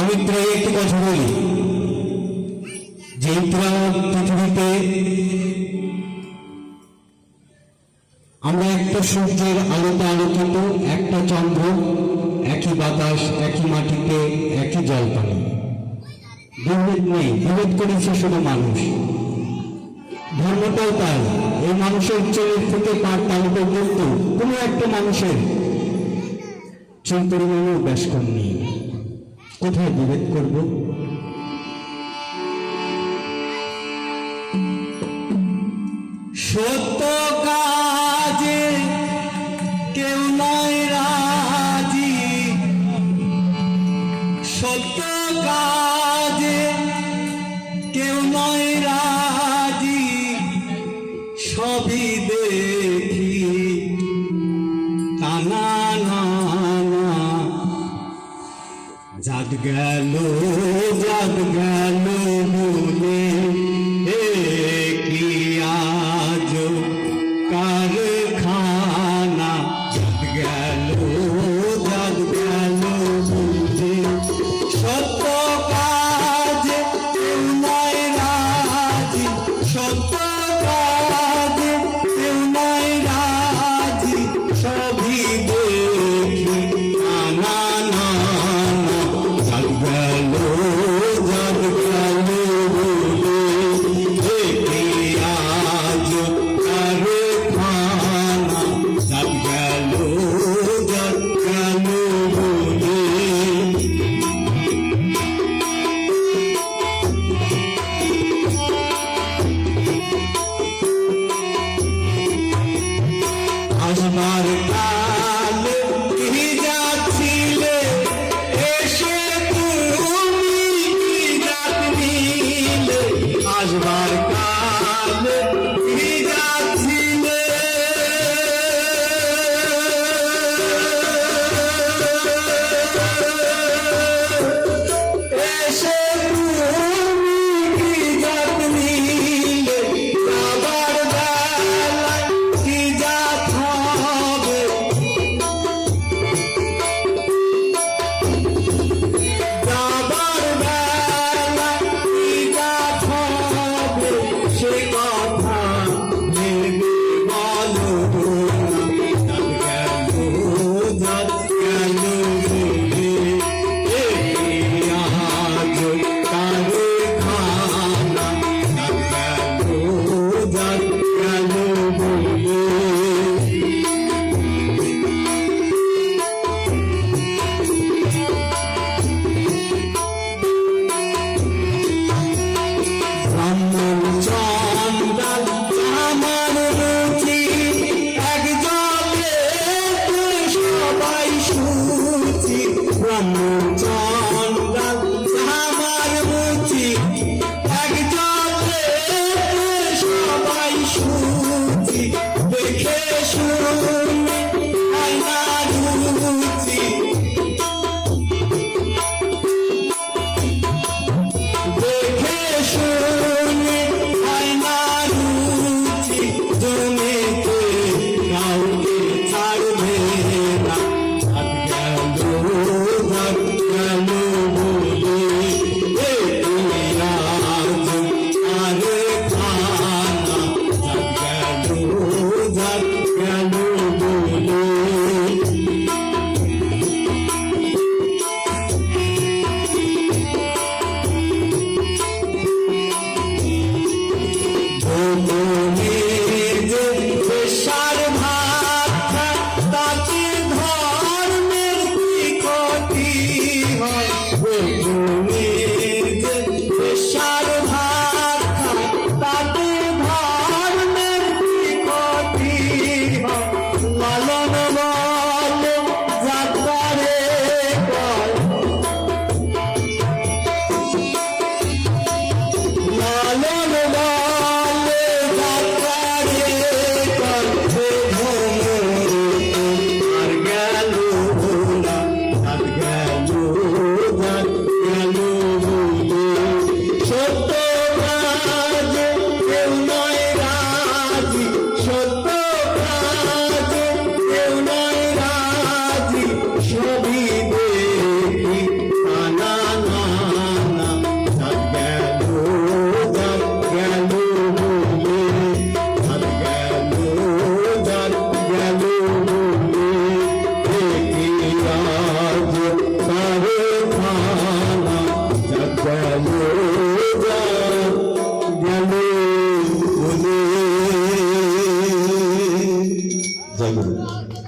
আমি প্রায় একটি কথা বলি। যে পৃথিবীতে আমরা একটা সূর্যের আলোতে আলোকিত, একটা চন্দ্র একই বাতাস, একই মাটিতে, একই জল পানি বিভেদ নেই, বিভেদ করেছে শুধু মানুষ। ধর্মটাও তাই, এই মানুষের চোখের থেকে পার তাল পর্যন্ত কোনো একটা মানুষের চুল পরিমাণেও ব্যাস কম নেই। কোথায় বিভেদ করব। গেল জাগ গেল বলে আসবার কাল কি যাচ্ছিলে? এসে তুমি কি ডাক নিলে আসবার কাল ನಮ್ಮ 在一